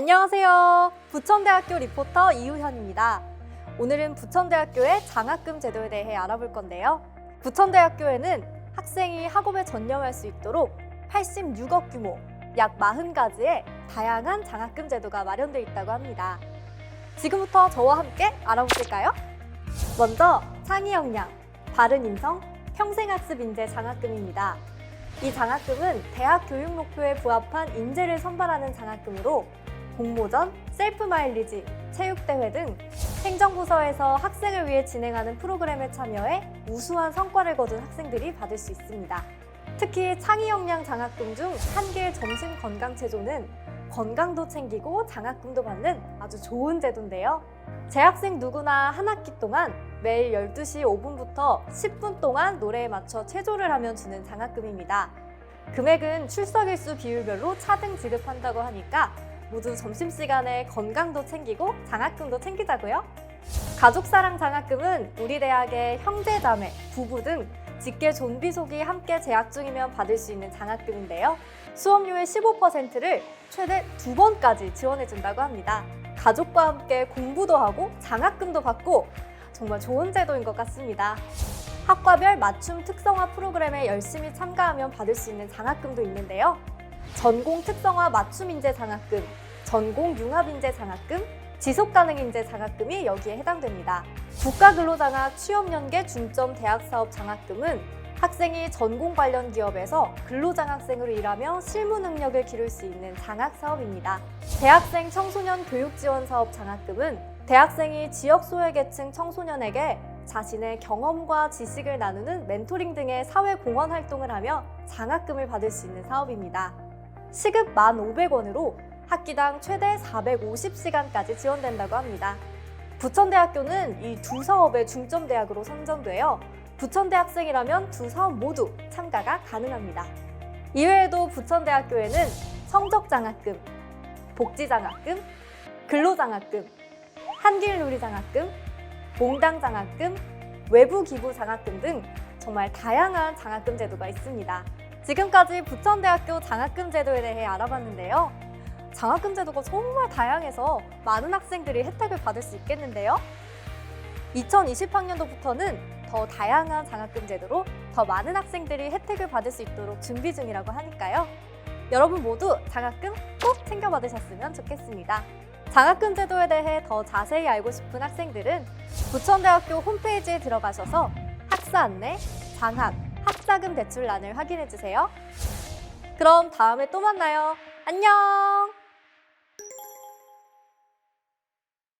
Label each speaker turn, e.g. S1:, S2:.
S1: 안녕하세요. 부천대학교 리포터 이우현입니다. 오늘은 부천대학교의 장학금 제도에 대해 알아볼 건데요. 부천대학교에는 학생이 학업에 전념할 수 있도록 86억 규모, 약 40가지의 다양한 장학금 제도가 마련되어 있다고 합니다. 지금부터 저와 함께 알아보실까요? 먼저 창의 역량, 바른 인성, 평생학습 인재 장학금입니다. 이 장학금은 대학 교육 목표에 부합한 인재를 선발하는 장학금으로 공모전, 셀프 마일리지, 체육대회 등 행정부서에서 학생을 위해 진행하는 프로그램에 참여해 우수한 성과를 거둔 학생들이 받을 수 있습니다. 특히 창의 역량 장학금 중 한계의 점심 건강 체조는 건강도 챙기고 장학금도 받는 아주 좋은 제도인데요. 재학생 누구나 한 학기 동안 매일 12시 5분부터 10분 동안 노래에 맞춰 체조를 하면 주는 장학금입니다. 금액은 출석일수 비율별로 차등 지급한다고 하니까 모두 점심시간에 건강도 챙기고 장학금도 챙기자고요. 가족사랑 장학금은 우리 대학의 형제, 자매, 부부 등 직계 존비속이 함께 재학 중이면 받을 수 있는 장학금인데요. 수업료의 15%를 최대 두 번까지 지원해준다고 합니다. 가족과 함께 공부도 하고 장학금도 받고 정말 좋은 제도인 것 같습니다. 학과별 맞춤 특성화 프로그램에 열심히 참가하면 받을 수 있는 장학금도 있는데요. 전공 특성화 맞춤 인재 장학금, 전공 융합 인재 장학금, 지속 가능 인재 장학금이 여기에 해당됩니다. 국가 근로장학 취업 연계 중점 대학 사업 장학금은 학생이 전공 관련 기업에서 근로장학생으로 일하며 실무 능력을 기를 수 있는 장학 사업입니다. 대학생 청소년 교육 지원 사업 장학금은 대학생이 지역 소외계층 청소년에게 자신의 경험과 지식을 나누는 멘토링 등의 사회 공헌 활동을 하며 장학금을 받을 수 있는 사업입니다. 시급 1,500원으로 학기당 최대 450시간까지 지원된다고 합니다. 부천대학교는 이 두 사업의 중점대학으로 선정되어 부천대 학생이라면 두 사업 모두 참가가 가능합니다. 이외에도 부천대학교에는 성적장학금, 복지장학금, 근로장학금, 한길누리장학금, 몽당장학금, 외부기부장학금 등 정말 다양한 장학금 제도가 있습니다. 지금까지 부천대학교 장학금 제도에 대해 알아봤는데요. 장학금 제도가 정말 다양해서 많은 학생들이 혜택을 받을 수 있겠는데요. 2020학년도부터는 더 다양한 장학금 제도로 더 많은 학생들이 혜택을 받을 수 있도록 준비 중이라고 하니까요. 여러분 모두 장학금 꼭 챙겨 받으셨으면 좋겠습니다. 장학금 제도에 대해 더 자세히 알고 싶은 학생들은 부천대학교 홈페이지에 들어가셔서 학사 안내, 장학, 학자금 대출란을 확인해 주세요. 그럼 다음에 또 만나요. 안녕!